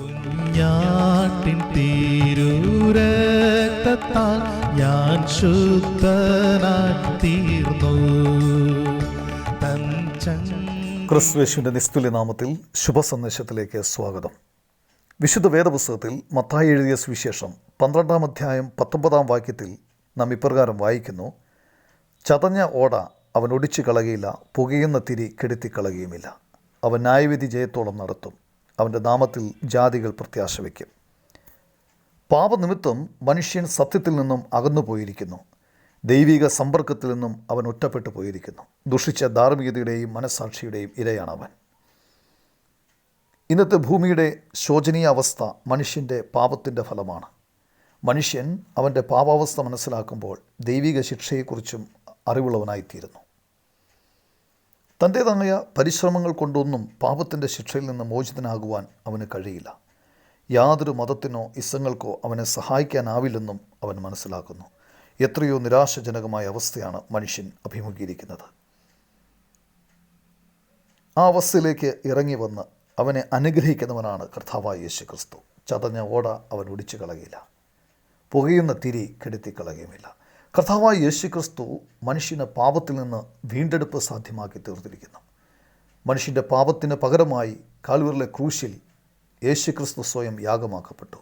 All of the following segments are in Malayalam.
കുഞ്ഞാട്ടിൻ തീരൂരത്താൽ ഞാൻ ശുദ്ധനായി തീർന്നു. തൻ ചങ്ങ ക്രിസ്തുവേശുവിന്റെ നിസ്തുല്യ നാമത്തിൽ ശുഭസന്ദേശത്തിലേക്ക് സ്വാഗതം. വിശുദ്ധ വേദപുസ്തകത്തിൽ മത്തായി എഴുതിയ സുവിശേഷം പന്ത്രണ്ടാം അധ്യായം പത്തൊമ്പതാം വാക്യത്തിൽ നാം ഇപ്രകാരം വായിക്കുന്നു. ചതഞ്ഞ ഓട അവൻ ഒടിച്ചു കളകയില്ല പുകയുന്ന തിരി കെടുത്തിക്കളയുകയുമില്ല. അവൻ ന്യായവിധി ജയത്തോളം നടത്തും. അവന്റെ നാമത്തിൽ ജാതികൾ പ്രത്യാശ വയ്ക്കും. പാപനിമിത്തം മനുഷ്യൻ സത്യത്തിൽ നിന്നും അകന്നു പോയിരിക്കുന്നു. ദൈവിക സമ്പർക്കത്തിൽ നിന്നും അവൻ ഒറ്റപ്പെട്ടു പോയിരിക്കുന്നു. ദുഷിച്ച ധാർമ്മികതയുടെയും മനസാക്ഷിയുടെയും ഇരയാണ് അവൻ ഇന്നത്തെ ഭൂമിയുടെ ശോചനീയ അവസ്ഥ മനുഷ്യന്റെ പാപത്തിന്റെ ഫലമാണ്. മനുഷ്യൻ അവന്റെ പാപാവസ്ഥ മനസ്സിലാക്കുമ്പോൾ ദൈവിക ശിക്ഷയെക്കുറിച്ചും അറിവുള്ളവനായിത്തീരുന്നു. തന്റേതായ പരിശ്രമങ്ങൾ കൊണ്ടൊന്നും പാപത്തിന്റെ ശിക്ഷയിൽ നിന്ന് മോചിതനാകുവാൻ അവന് കഴിയില്ല. യാതൊരു മതത്തിനോ ഇസങ്ങൾക്കോ അവനെ സഹായിക്കാനാവില്ലെന്നും അവൻ മനസ്സിലാക്കുന്നു. എത്രയോ നിരാശജനകമായ അവസ്ഥയാണ് മനുഷ്യൻ അഭിമുഖീകരിക്കുന്നത്. ആ അവസ്ഥയിലേക്ക് ഇറങ്ങി വന്ന് അവനെ അനുഗ്രഹിക്കുന്നവനാണ് കർത്താവായ യേശു ക്രിസ്തു ചതഞ്ഞ ഓട അവൻ ഒടിച്ചു കളയില്ല പുകയുന്ന തിരി കെടുത്തി കളയുമില്ല കർത്താവായ യേശു ക്രിസ്തു മനുഷ്യന് പാപത്തിൽ നിന്ന് വീണ്ടെടുപ്പ് സാധ്യമാക്കി തീർത്തിരിക്കുന്നു. മനുഷ്യന്റെ പാപത്തിന് പകരമായി കാൽവറിലെ ക്രൂശിൽ യേശു ക്രിസ്തു സ്വയം യാഗമാക്കപ്പെട്ടു.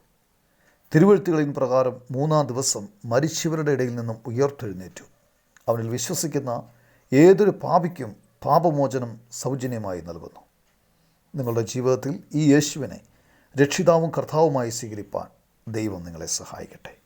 തിരുവഴുത്തുകളിൻ പ്രകാരം മൂന്നാം ദിവസം മരിച്ചവരുടെ ഇടയിൽ നിന്നും ഉയർത്തെഴുന്നേറ്റു. അവനിൽ വിശ്വസിക്കുന്ന ഏതൊരു പാപിക്കും പാപമോചനം സൗജന്യമായി നൽകുന്നു. നിങ്ങളുടെ ജീവിതത്തിൽ ഈ യേശുവിനെ രക്ഷിതാവും കർത്താവുമായി സ്വീകരിപ്പാൻ ദൈവം നിങ്ങളെ സഹായിക്കട്ടെ.